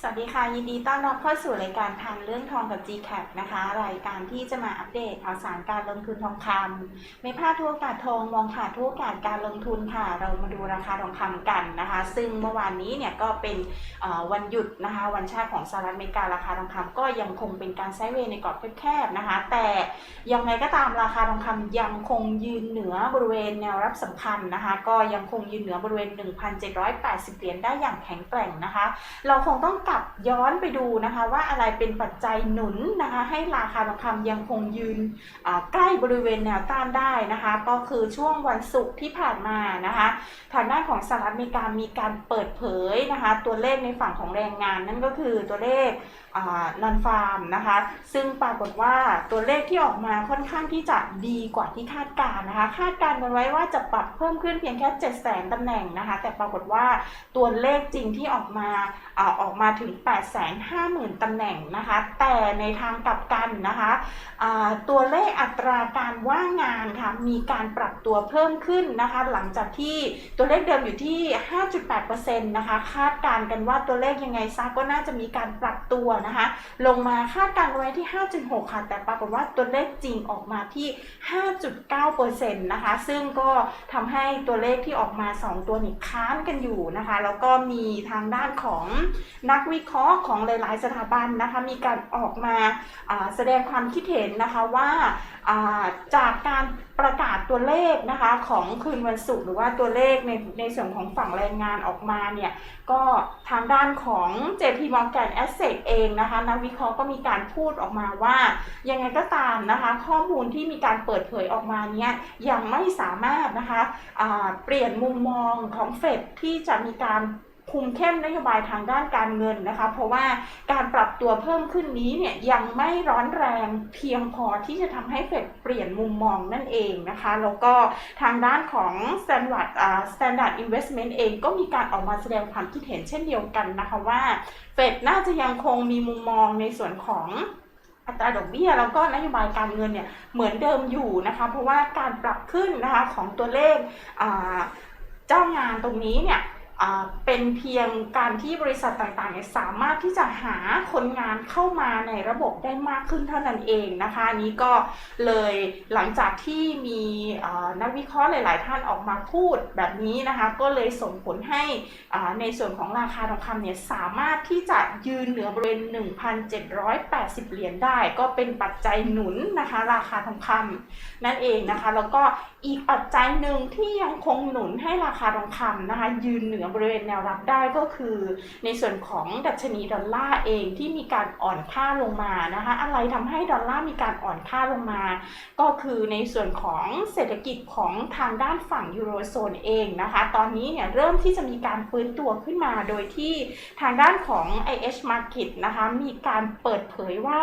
สวัสดีค่ะ ยินดีต้อนรับเข้าสู่รายการทางเรื่องทองกับ GCAP นะคะ รายการที่จะมาอัปเดตข่าวสารการลงทุนทองคำไม่พลาดทุกโอกาสทองมองขาดทุกโอกาสการลงทุนค่ะ เรามาดูราคาทองคำกันนะคะ ซึ่งเมื่อวานนี้เนี่ยก็เป็นวันหยุดนะคะ วันชาติของสหรัฐอเมริการาคาทองคำก็ยังคงเป็นการไซด์เวย์ในกรอบแคบๆนะคะ แต่ยังไงก็ตามราคาทองคำยังคงยืนเหนือบริเวณแนวรับสำคัญนะคะ ก็ยังคงยืนเหนือบริเวณ 1,780 เหรียญได้อย่างแข็งแกร่งนะคะ เราคงต้องกลับย้อนไปดูนะคะ ว่าอะไรเป็นปัจจัยหนุนนะคะ ให้ราคาทองคำยังคงยืนใกล้บริเวณแนวต้านได้นะคะ ก็คือช่วงวันศุกร์ที่ผ่านมานะคะทางด้านของสหรัฐอเมริกามีการเปิดเผยนะคะ ตัวเลขในฝั่งของแรงงานนั่นก็คือตัวเลข นอนฟาร์มนะคะ ซึ่งปรากฏว่าตัวเลขที่ออกมาค่อนข้างที่จะดีกว่าที่คาดการนะคะ คาดการกันไว้ว่าจะปรับเพิ่มขึ้นเพียงแค่7 0 0 0 0 0ตำแหน่งนะคะ แต่ปรากฏว่าตัวเลขจริงที่ออกมาออกมาถึง 850,000ตำแหน่งนะคะ แต่ในทางกลับกันนะคะตัวเลขอัตราการว่างงานค่ะมีการปรับตัวเพิ่มขึ้นนะคะ หลังจากที่ตัวเลขเดิมอยู่ที่ 5.8%นะคะคาดการกันว่าตัวเลขยังไงซะก็น่าจะมีการปรับตัวนะคะ ลงมาคาดการไว้ที่ 5.6 ค่ะ แต่ปรากฏว่าตัวเลขจริงออกมาที่ 5.9%นะคะ ซึ่งก็ทำให้ตัวเลขที่ออกมา 2 ตัวนี้ค้านกันอยู่นะคะ แล้วก็มีทางด้านของนักวิเคราะห์ของหลาย ๆ สถาบันนะคะ มีการออกมาแสดงความคิดเห็นนะคะว่าจากการ ประกาศตัวเลขนะคะของคืนวันศุกร์หรือว่าตัวเลขในในส่วนของฝั่งแรงงานออกมาเนี่ยก็ทางด้านของ JP Morgan Asset เองนะคะนักวิเคราะห์ก็มีการพูดออกมาว่า ยังไงก็ตามนะคะข้อมูลที่มีการเปิดเผยออกมาเนี้ยยังไม่สามารถนะคะอ่าเปลี่ยนมุมมองของเฟดที่จะมีการ คุมเข้มนโยบายทางด้านการเงินนะคะ เพราะว่าการปรับตัวเพิ่มขึ้นนี้เนี่ยยังไม่ร้อนแรงเพียงพอที่จะทำให้เฟดเปลี่ยนมุมมองนั่นเองนะคะ แล้วก็ทางด้านของ Standard อ่า Standard Investment เองก็มีการออกมาแสดงความคิดเห็นเช่นเดียวกันนะคะว่าเฟดน่าจะยังคงมีมุมมองในส่วนของอัตราดอกเบี้ยแล้วก็นโยบายการเงินเนี่ยเหมือนเดิมอยู่นะคะ เพราะว่าการปรับขึ้นนะคะของตัวเลขอ่าเจ้างานตรงนี้เนี่ย เป็นเพียงการที่บริษัทต่างๆสามารถที่จะหาคนงานเข้ามาในระบบได้มากขึ้นเท่านั้นเองนะคะนี้ก็เลยหลังจากที่มีนักวิเคราะห์หลายๆ ท่านออกมาพูดแบบนี้นะคะก็เลยส่งผลให้ในส่วนของราคาทองคำเนี่ยสามารถที่จะยืนเหนือบริเวณ 1,780 เหรียญได้ ก็เป็นปัจจัยหนุนนะคะราคาทองคำนั่นเองนะคะแล้วก็อีกปัจจัยหนึ่งที่ยังคงหนุนให้ราคาทองคำนะคะยืนเหนือบริเวณแนวรับได้ก็คือ ในส่วนของดัชนีดอลลาร์เองที่มีการอ่อนค่าลงมานะคะอะไรทำให้ดอลลาร์มีการอ่อนค่าลงมา ก็คือในส่วนของเศรษฐกิจของทางด้านฝั่งยูโรโซนเองนะคะ ตอนนี้เนี่ยเริ่มที่จะมีการฟื้นตัวขึ้นมา โดยที่ทางด้านของ IH Market นะคะมีการเปิดเผยว่า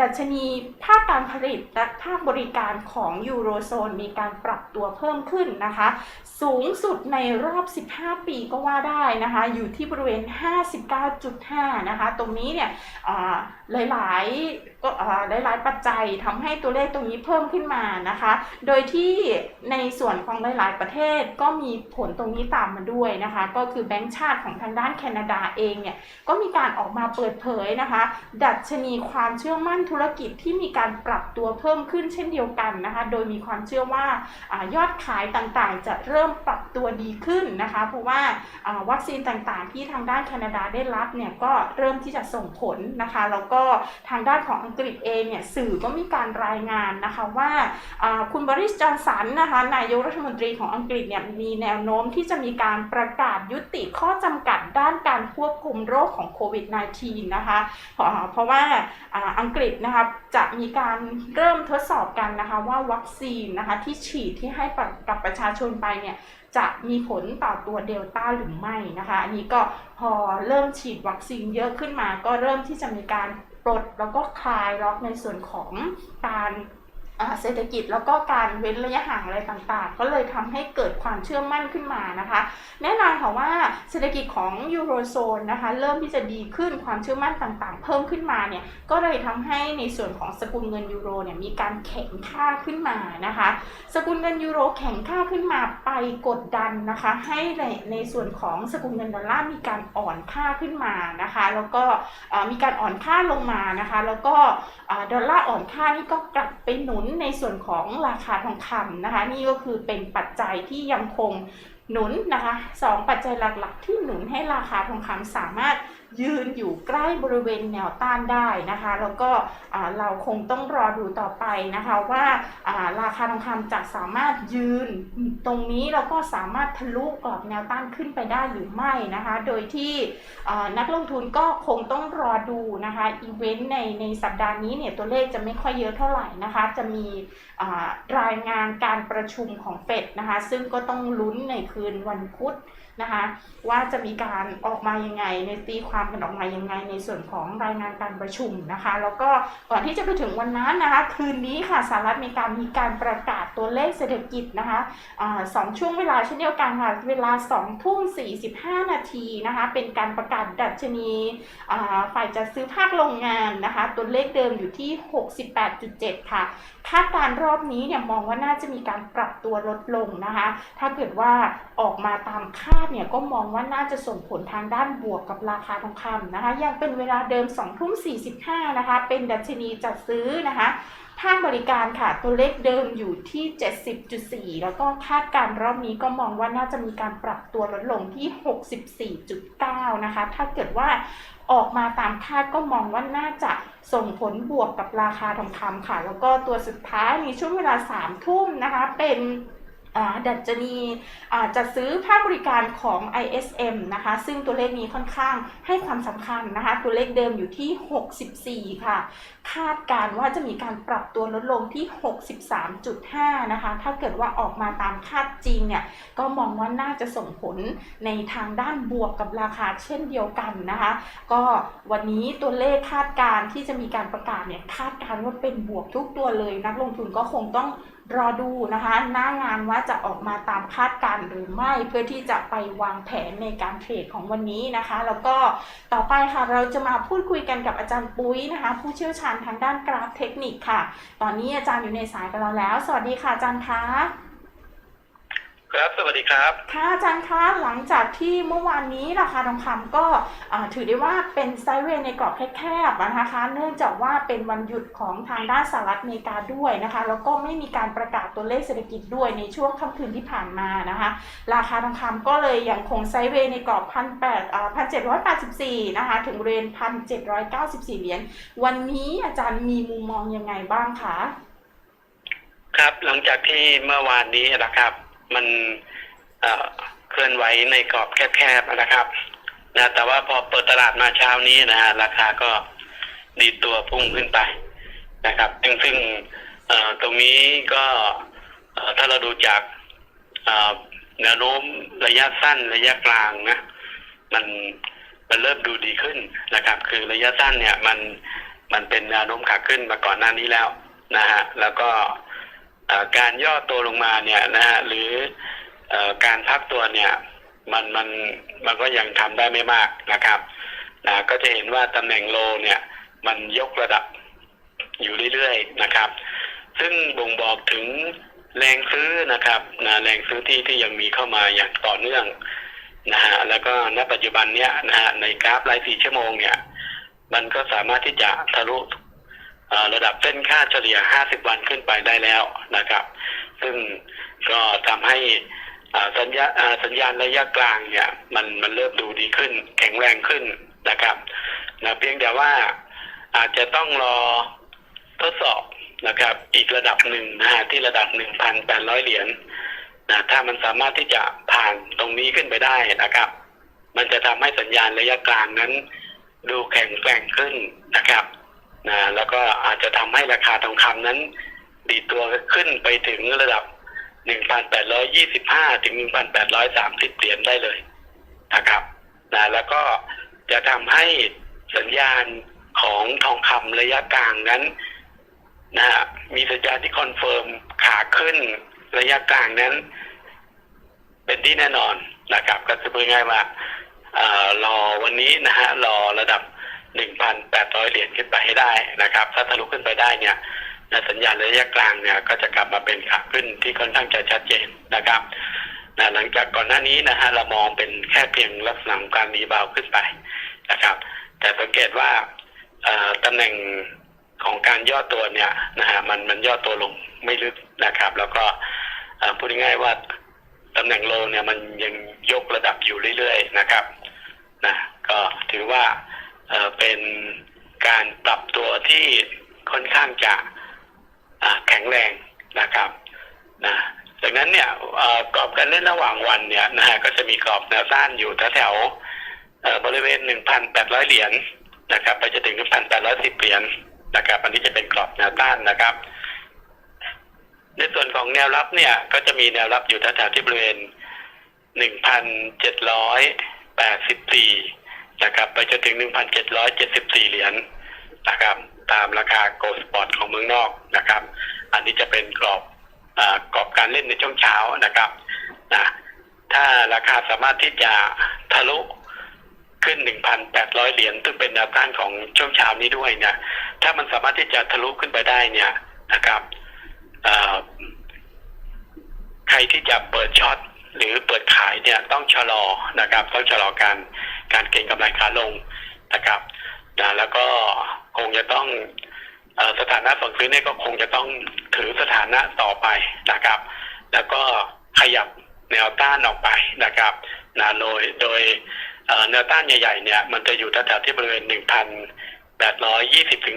ดัชนีภาคการผลิตและภาคบริการของยูโรโซนมีการปรับตัวเพิ่มขึ้นนะคะ สูงสุดในรอบ 15 5 ปีก็ว่าได้นะคะ อยู่ที่บริเวณ 59.5 นะคะ ตรงนี้เนี่ยหลายๆก็หลายๆปัจจัยทำให้ตัวเลขตรงนี้เพิ่มขึ้นมานะคะ โดยที่ในส่วนของหลาย ๆ ประเทศก็มีผลตรงนี้ตามมาด้วยนะคะ ก็คือแบงก์ชาติของทางด้านแคนาดาเองเนี่ยก็มีการออกมาเปิดเผยนะคะ ดัชนีความเชื่อมั่นธุรกิจที่มีการปรับตัวเพิ่มขึ้นเช่นเดียวกันนะคะ โดยมีความเชื่อว่าอยอดขายต่างๆ จะเริ่มปรับตัวดีขึ้นนะคะเพราะว่าวัคซีนต่างๆ ที่ทางด้านแคนาดาได้รับเนี่ยก็เริ่มที่จะส่งผลนะคะแล้วก็ทางด้านของอังกฤษเองเนี่ยสื่อก็มีการรายงานนะคะว่าคุณบริสจอนสันนะคะนายกรัฐมนตรีของอังกฤษเนี่ยมีแนวโน้มที่จะมีการประกาศยุติข้อจำกัดด้านการควบคุมโรคของโควิด -19 นะคะเพราะว่าอ่าอังกฤษนะคะจะมีการเริ่มทดสอบกันนะคะว่าวัคซีนนะคะที่ฉีดที่ให้กับประชาชนไปเนี่ย จะมีผลต่อตัวเดลต้าหรือไม่นะคะ อันนี้ก็พอเริ่มฉีดวัคซีนเยอะขึ้นมา ก็เริ่มที่จะมีการปลดแล้วก็คลายล็อกในส่วนของการ เศรษฐกิจแล้วก็การเว้นระยะห่างอะไรต่างๆ ก็เลยทำให้เกิดความเชื่อมั่นขึ้นมานะคะ แน่นอนค่ะว่าเศรษฐกิจของยูโรโซนนะคะเริ่มที่จะดีขึ้นความเชื่อมั่นต่างๆ เพิ่มขึ้นมาเนี่ยก็เลยทำให้ในส่วนของสกุลเงินยูโรเนี่ยมีการแข็งค่าขึ้นมานะคะ สกุลเงินยูโรแข็งค่าขึ้นมาไปกดดันนะคะให้ในในส่วนของสกุลเงินดอลลาร์มีการอ่อนค่าขึ้นมานะคะ แล้วก็มีการอ่อนค่าลงมานะคะ แล้วก็ดอลลาร์อ่อนค่านี่ก็กลับไปหนุนในส่วนของราคาทองคำนะคะ นี่ก็คือเป็นปัจจัยที่ยังคงหนุนนะคะสองปัจจัยหลักๆ ที่หนุนให้ราคาทองคำสามารถ ยืนอยู่ใกล้บริเวณแนวต้านได้นะคะ แล้วก็เราคงต้องรอดูต่อไปนะคะว่าราคาทองคำจะสามารถยืนตรงนี้แล้วก็สามารถทะลุกรอบแนวต้านขึ้นไปได้หรือไม่นะคะ โดยที่นักลงทุนก็คงต้องรอดูนะคะอีเวนต์ในในสัปดาห์นี้เนี่ยตัวเลขจะไม่ค่อยเยอะเท่าไหร่นะคะ จะมีรายงานการประชุมของเฟดนะคะ ซึ่งก็ต้องลุ้นในคืนวันพุธ นะคะ ว่าจะมีการออกมายังไง ในตีความกันออกมายังไง ในส่วนของรายงานการประชุมนะคะ แล้วก็ก่อนที่จะไปถึงวันนั้นนะคะคืนนี้ค่ะสหรัฐอเมริกามีการประกาศตัวเลขเศรษฐกิจนะคะอสองช่วงเวลาเช่นเดียวกันค่ะเวลา2ทุ่ม45 นาทีนะคะ เป็นการประกาศดัชนีฝ่ายจัดซื้อภาคโรงงานนะคะ ตัวเลขเดิมอยู่ที่ 68.7 ค่ะ คาดการรอบนี้เนี่ยมองว่าน่าจะมีการปรับตัวลดลงนะคะ ถ้าเกิดว่าออกมาตามคาดเนี่ยก็มองว่าน่าจะส่งผลทางด้านบวกกับราคาทองคำนะคะ ยังเป็นเวลาเดิม2ทุ่ม45นะคะ เป็นดัชนีจัดซื้อนะคะ ภาคบริการค่ะ ตัวเลขเดิมอยู่ที่ 70.4 แล้วก็คาดการณ์รอบนี้ก็มองว่าน่าจะมีการปรับตัวลดลงที่ 64.9 นะคะ ถ้าเกิดว่าออกมาตามคาดก็มองว่าน่าจะส่งผลบวกกับราคาทองคำค่ะ แล้วก็ตัวสุดท้ายในช่วงเวลา 3 ทุ่มนะคะ เป็น ดัชนีจัดซื้อภาคบริการของ ISM นะคะ ซึ่งตัวเลขนี้ค่อนข้างให้ความสำคัญนะคะ ตัวเลขเดิมอยู่ที่ 64 ค่ะ คาดการว่าจะมีการปรับตัวลดลงที่ 63.5 นะคะ ถ้าเกิดว่าออกมาตามคาดจริงเนี่ย ก็มองว่าน่าจะส่งผลในทางด้านบวกกับราคาเช่นเดียวกันนะคะ ก็วันนี้ตัวเลขคาดการที่จะมีการประกาศเนี่ย คาดการว่าเป็นบวกทุกตัวเลย นักลงทุนก็คงต้อง รอดูนะคะ หน้างานว่าจะออกมาตามคาดการณ์หรือไม่เพื่อที่จะไปวางแผนในการเทรดของวันนี้นะคะ แล้วก็ต่อไปค่ะเราจะมาพูดคุยกันกับอาจารย์ปุ้ยนะคะ ผู้เชี่ยวชาญทางด้านกราฟเทคนิคค่ะ ตอนนี้อาจารย์อยู่ในสายกับเราแล้ว สวัสดีค่ะอาจารย์คะ ครับสวัสดีครับ ค่ะอาจารย์คะหลังจากที่เมื่อวานนี้ราคาทองคำก็อ่าถือได้ว่าเป็นไซด์เวย์ในกรอบแคบๆนะคะ เนื่องจากว่าเป็นวันหยุดของทางด้านสหรัฐอเมริกาด้วยนะคะ แล้วก็ไม่มีการประกาศตัวเลขเศรษฐกิจด้วยในช่วงค่ำคืนที่ผ่านมานะคะ ราคาทองคำก็เลยยังคงไซด์เวย์ในกรอบพันแปดพันเจ็ดร้อยแปดสิบสี่นะคะถึงบริเวณพันเจ็ดร้อยเก้าสิบสี่เหรียญวันนี้อาจารย์มีมุมมองยังไงบ้างคะครับหลังจากที่เมื่อวานนี้นะครับ มันเคลื่อนไหวในกรอบแคบๆนะครับนะแต่ว่าพอเปิดตลาดมาเช้านี้นะฮะราคาก็ดีตัวพุ่งขึ้นไปนะครับ ซึ่งซึ่งตรงนี้ก็ถ้าเราดูจากแนวโน้มระยะสั้นระยะกลางนะมันมันเริ่มดูดีขึ้นนะครับ คือระยะสั้นเนี่ยมันมันเป็นแนวโน้มขาขึ้นมาก่อนหน้านี้แล้วนะฮะแล้วก็ การย่อตัวลงมาเนี่ยนะฮะหรืออการพักตัวเนี่ยมันมันมันก็ยังทำได้ไม่มากนะครับนะก็จะเห็นว่าตำแหน่งโลเนี่ยมันยกระดับอยู่เรื่อยๆนะครับ ซึ่งบ่งบอกถึงแรงซื้อนะครับนะแรงซื้อที่ที่ยังมีเข้ามาอย่างต่อเนื่องนะฮะแล้วก็ณปัจจุบันเนี้ยนะฮะในกราฟรายสี่ชั่วโมงเนี่ย มันก็สามารถที่จะทะลุ ระดับเส้นค่าเฉลี่ย 50 วันขึ้นไปได้แล้วนะครับ ซึ่งก็ทำให้สัญญาสัญญาณระยะกลางเนี่ย มันมันเริ่มดูดีขึ้น แข็งแรงขึ้นนะครับนะเพียงแต่ว่าอาจจะต้องรอทดสอบนะครับ อีกระดับหนึ่งนะฮะที่ระดับ1,800เหรียญนะถ้ามันสามารถที่จะผ่านตรงนี้ขึ้นไปได้นะครับ มันจะทำให้สัญญาณระยะกลางนั้น ดูแข็งแกร่งขึ้นนะครับ นะแล้วก็อาจจะทำให้ราคาทองคำนั้น ดีดตัวขึ้นไปถึงระดับ 1,825 ถึง 1,830 เหรียญได้เลยนะครับนะแล้วก็จะทำให้สัญญาณของทองคำระยะกลางนั้นนะฮะมีสัญญาณที่คอนเฟิร์มขาขึ้นระยะกลางนั้น เป็นที่แน่นอนนะครับ ก็จะพูดง่ายว่าเอ่อรอวันนี้นะฮะรอระดับ 1,800เหรียญขึ้นไปให้ได้นะครับ ถ้าทะลุขึ้นไปได้เนี่ยนสัญญาณระยะกลางเนี่ยก็จะกลับมาเป็นขาขึ้นที่ค่อนข้างจะชัดเจนนะครับนะหลังจากก่อนหน้านี้นะฮะเรามองเป็นแค่เพียงลักษณะของการรีบาวขึ้นไปนะครับ แต่สังเกตว่าตำแหน่งของการย่อตัวเนี่ยนะฮะมันมันย่อตัวลงไม่ลึกนะครับ แล้วก็พูดง่ายๆว่าตำแหน่งโลเนี่ยมันยังยกระดับอยู่เรื่อยๆนะครับนะก็ถือว่า เป็นการปรับตัวที่ค่อนข้างจะแข็งแรงนะครับนะดังนั้นเนี่ยกรอบการเล่นระหว่างวันเนี่ยนะฮะก็จะมีกรอบแนวต้านอยู่แถวๆเอ่อบริเวณ 1,800 เหรียญนะครับ ไปจนถึง 1,810 เหรียญนะครับ อันนี้จะเป็นกรอบแนวต้านนะครับ ในส่วนของแนวรับเนี่ย ก็จะมีแนวรับอยู่แถวๆที่บริเวณ 1,784 นะครับไปจนถึง 1,774 เหรียญนะครับตามราคาโกลสปอร์ตของเมืองนอกนะครับ อันนี้จะเป็นกรอบอกรอบการเล่นในช่วงเช้านะครับนะถ้าราคาสามารถที่จะทะลุขึ้น 1,800 เหรียญซึ่งเป็นแนวต้านของช่วงเช้านี้ด้วยเนี่ย ถ้ามันสามารถที่จะทะลุขึ้นไปได้เนี่ยนะครับใครที่จะเปิดช็อตหรือเปิดขายเนี่ยต้องชะลอนะครับ ต้องชะลอการ การเก็งกำไรขาลงนะครับนะแล้วก็คงจะต้องสถานะฝั่งซื้อเนี่ยก็คงจะต้องถือสถานะต่อไปนะครับ แล้วก็ขยับแนวต้านออกไปนะครับนะโดยโดยแนวต้านใหญ่ๆเนี่ยมันจะอยู่แถวๆที่บริเวณ 1,820 ถึง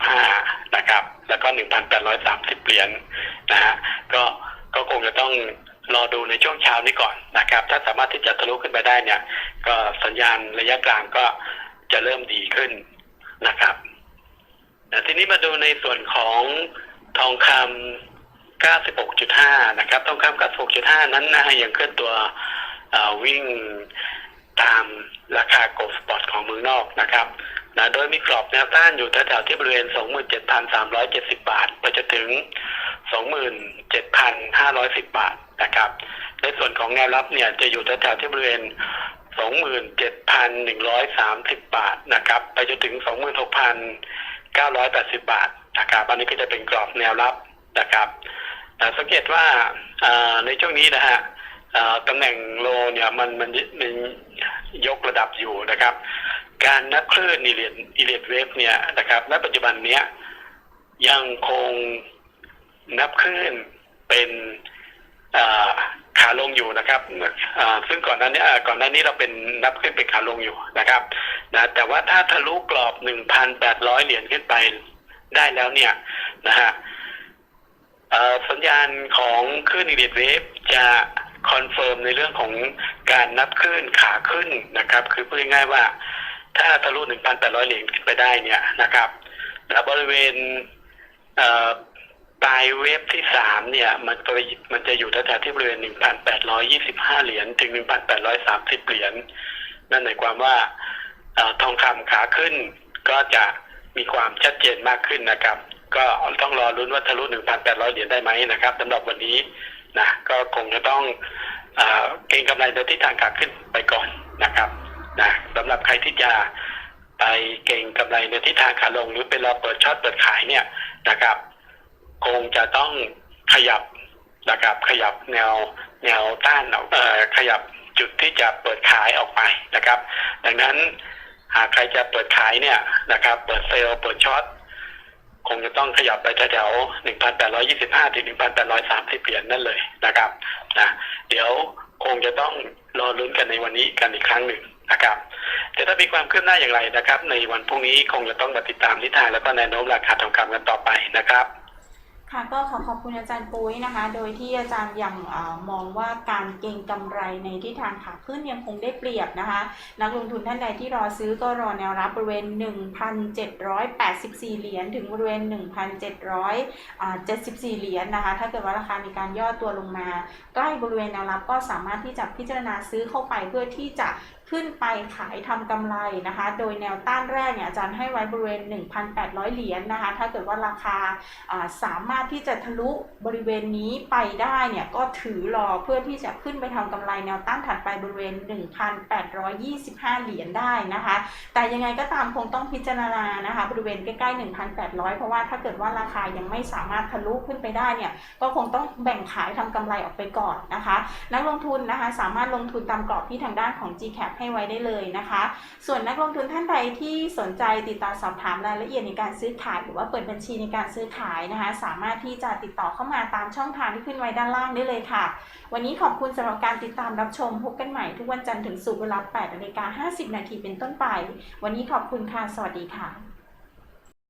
1,825 นะครับ แล้วก็ 1,830 เหรียญนะฮะก็ก็คงจะต้อง รอดูในช่วงเช้านี้ก่อนนะครับ ถ้าสามารถที่จะทะลุขึ้นไปได้เนี่ย ก็สัญญาณระยะกลางก็จะเริ่มดีขึ้นนะครับทีนี้มาดูในส่วนของทองคำ 96.5 นะครับ ทองคำ 96.5 นั้นนะฮะยังเคลื่อนตัววิ่งตามราคาโกลด์สปอร์ตของเมืองนอกนะครับนะโดยมีกรอบแนวต้านอยู่แถวๆที่บริเวณ 27,370 บาท ไปจนถึง 27,510 บาท นะครับ ในส่วนของแนวรับเนี่ยจะอยู่แถวๆที่บริเวณ 27,130 บาทนะครับ ไปจนถึง 26,980 บาทนะครับ อันนี้ก็จะเป็นกรอบแนวรับนะครับแต่สังเกตว่าในช่วงนี้นะฮะตำแหน่งโลเนี่ยมันมันมันยกระดับอยู่นะครับ การนับคลื่นอีเลียนอีเลียนเวฟเนี่ยนะครับณปัจจุบันเนี้ยยังคงนับคลื่นเป็น ขาลงอยู่นะครับซึ่งก่อนหน้านี้เอ่อก่อนหน้านี้เราเป็นนับขึ้นเป็นขาลงอยู่นะครับนะแต่ว่าถ้าทะลุกรอบ 1,800 เหรียญขึ้นไปได้แล้วเนี่ยนะฮะสัญญาณของคลื่นอีเดดเวฟจะคอนเฟิร์มในเรื่องของการนับคลื่นขาขึ้นนะครับ คือพูดง่ายๆว่า ถ้าทะลุ 1,800 เหรียญขึ้นไปได้เนี่ยนะครับแล้วบริเวณ เอ่อปลายเวฟที่สามเนี่ย มันก็มันจะอยู่แถวๆที่บริเวณ1,825เหรียญถึง1,830เหรียญนั่นหมายความว่าอทองคำขาขึ้น ก็จะมีความชัดเจนมากขึ้นนะครับ ก็ต้องรอรุ้นว่าทะลุ1,800เหรียญได้ไหมนะครับสำหรับวันนี้นะก็คงจะต้องเออเก็งกำไรในทิศทางขาขึ้นไปก่อนนะครับนะสำหรับใครที่จะไปเก่งกำไรในทิศทางขาลง หรือเป็นรอเปิดช็อตเปิดขายเนี่ยนะครับ คงจะต้องขยับนะครับขยับแนวแนวต้านเอ่อขยับจุดที่จะเปิดขายออกไปนะครับ ดังนั้นหากใครจะเปิดขายเนี่ยนะครับ เปิดเซลล์เปิดช็อตคงจะต้องขยับไปแถวๆ1,825ถึง1,830เหรียญนั่นเลยนะครับนะเดี๋ยวคงจะต้องรอลุ้นกันในวันนี้กันอีกครั้งหนึ่งนะครับแต่ถ้ามีความคืบหน้าอย่างไรนะครับ ในวันพรุ่งนี้คงจะต้องมาติดตามทิศทางแล้วก็แนวโน้มราคาทองคำกันต่อไปนะครับ ค่ะก็ขอขอบคุณอาจารย์ปุ้ยนะคะ โดยที่อาจารย์ยังอมองว่าการเก็งกำไรในทิศทางขาขึ้นยังคงได้เปรียบนะคะ นักลงทุนท่านใดที่รอซื้อก็รอแนวรับบริเวณ 1,784 เหรียญถึงบริเวณ 1,774 เหรียญนะคะ ถ้าเกิดว่าราคามีการย่อตัวลงมา ใกล้บริเวณแนวรับก็สามารถที่จะพิจารณาซื้อเข้าไปเพื่อที่จะ ขึ้นไปขายทำกำไรนะคะ โดยแนวต้านแรกเนี่ยอาจารย์ให้ไว้บริเวณ 1,800 เหรียญนะคะ ถ้าเกิดว่าราคาสามารถที่จะทะลุบริเวณนี้ไปได้เนี่ยก็ถือรอเพื่อที่จะขึ้นไปทำกำไรแนวต้านถัดไปบริเวณ 1,825 เหรียญได้นะคะ แต่ยังไงก็ตามคงต้องพิจารณานะคะ บริเวณใกล้ๆ 1,800 เพราะว่าถ้าเกิดว่าราคายังไม่สามารถทะลุขึ้นไปได้เนี่ยก็คงต้องแบ่งขายทำกำไรออกไปก่อนนะคะ นักลงทุนนะคะสามารถลงทุนตามกรอบที่ทางด้านของ GCAP ให้ไว้ได้เลยนะคะ ส่วนนักลงทุนท่านใดที่สนใจติดต่อสอบถามรายละเอียดในการซื้อขาย หรือว่าเปิดบัญชีในการซื้อขายนะคะ สามารถที่จะติดต่อเข้ามาตามช่องทางที่ขึ้นไว้ด้านล่างได้เลยค่ะ วันนี้ขอบคุณสำหรับการติดตามรับชมพบกันใหม่ทุกวันจันทร์ถึงศุกร์เวลา8นาฬิกา50 นาทีเป็นต้นไป วันนี้ขอบคุณค่ะ สวัสดีค่ะ